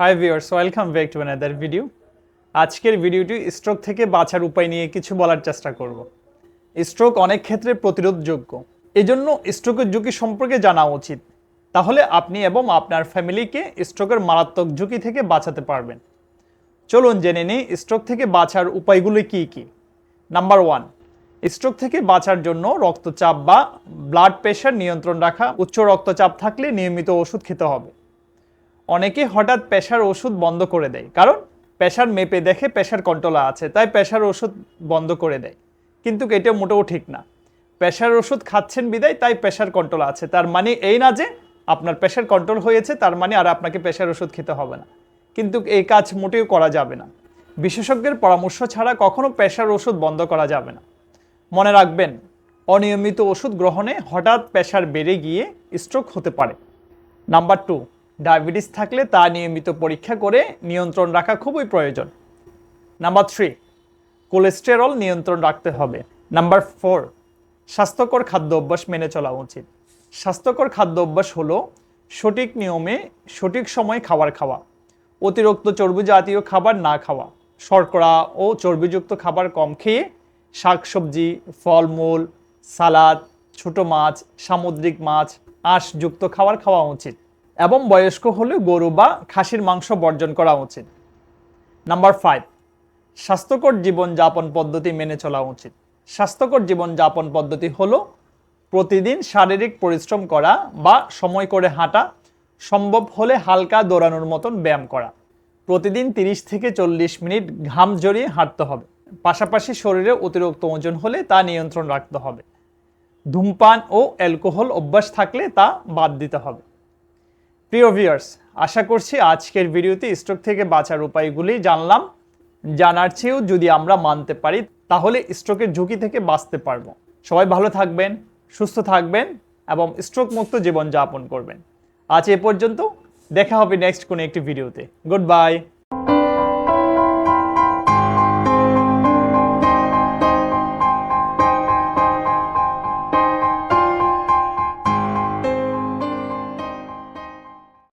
Hi viewers welcome back to another video আজকের ভিডিওটি stroke থেকে বাঁচার উপায় নিয়ে কিছু বলার চেষ্টা করব। স্ট্রোক অনেক ক্ষেত্রে প্রতিরোধযোগ্য। এজন্য স্ট্রোকের ঝুঁকি সম্পর্কে জানা উচিত। তাহলে আপনি এবং আপনার ফ্যামিলিকে স্ট্রোকের মারাত্মক ঝুঁকি থেকে বাঁচাতে পারবেন। চলুন জেনে নিই স্ট্রোক থেকে বাঁচার উপায়গুলি কী কী। নাম্বার ওয়ান স্ট্রোক থেকে বাঁচার জন্য রক্তচাপ বা ব্লাড প্রেশার নিয়ন্ত্রণ রাখা। উচ্চ রক্তচাপ থাকলে নিয়মিত ওষুধ খেতে হবে। অনেকে হঠাৎ প্রেশার ওষুধ বন্ধ করে দেয়। কারণ প্রেশার মেপে দেখে প্রেশার কন্ট্রোলে আছে, তাই প্রেশার ওষুধ বন্ধ করে দেয়। কিন্তু এটা মোটেও ঠিক না। প্রেশার ওষুধ খাচ্ছেন বিদায়, তাই প্রেশার কন্ট্রোল আছে। তার মানে এই না যে আপনার প্রেশার কন্ট্রোল হয়েছে, তার মানে আর আপনাকে প্রেশার ওষুধ খেতে হবে না। কিন্তু এই কাজ মোটেও করা যাবে না। বিশেষজ্ঞের পরামর্শ ছাড়া কখনো প্রেশার ওষুধ বন্ধ করা যাবে না। মনে রাখবেন, অনিয়মিত ওষুধ গ্রহণে হঠাৎ প্রেশার বেড়ে গিয়ে স্ট্রোক হতে পারে। নাম্বার টু ডায়াবেটিস থাকলে তা নিয়মিত পরীক্ষা করে নিয়ন্ত্রণ রাখা খুবই প্রয়োজন। নাম্বার থ্রি কোলেস্টেরল নিয়ন্ত্রণ রাখতে হবে। নাম্বার ফোর স্বাস্থ্যকর খাদ্য অভ্যাস মেনে চলা উচিত। স্বাস্থ্যকর খাদ্য অভ্যাস হলো সঠিক নিয়মে সঠিক সময় খাবার খাওয়া, অতিরিক্ত চর্বি জাতীয় খাবার না খাওয়া, শর্করা ও চর্বিযুক্ত খাবার কম খেয়ে শাকসবজি, ফলমূল, সালাদ, ছোট মাছ, সামুদ্রিক মাছ, আঁশযুক্ত খাবার খাওয়া উচিত। এবং বয়স্ক হলে গরু বা খাসির মাংস বর্জন করা উচিত। নাম্বার ফাইভ স্বাস্থ্যকর জীবনযাপন পদ্ধতি মেনে চলা উচিত। স্বাস্থ্যকর জীবনযাপন পদ্ধতি হলো প্রতিদিন শারীরিক পরিশ্রম করা বা সময় করে হাঁটা, সম্ভব হলে হালকা দৌড়ানোর মতন ব্যায়াম করা। প্রতিদিন তিরিশ থেকে চল্লিশ মিনিট ঘাম জড়িয়ে হাঁটতে হবে। পাশাপাশি শরীরে অতিরিক্ত ওজন হলে তা নিয়ন্ত্রণ রাখতে হবে। ধূমপান ও অ্যালকোহল অভ্যাস থাকলে তা বাদ দিতে হবে। প্রিয় ভিউয়ার্স আশা করছি আজকের ভিডিওতে স্ট্রোক থেকে বাঁচার উপায়গুলি জানলাম, জানার চেয়েও যদি আমরা মানতে পারি, তাহলে স্ট্রোকের ঝুঁকি থেকে বাঁচতে পারব। সবাই ভালো থাকবেন, সুস্থ থাকবেন এবং স্ট্রোক মুক্ত জীবনযাপন করবেন। আজ এ পর্যন্ত, দেখা হবে নেক্সট কোনো একটি ভিডিওতে। Good bye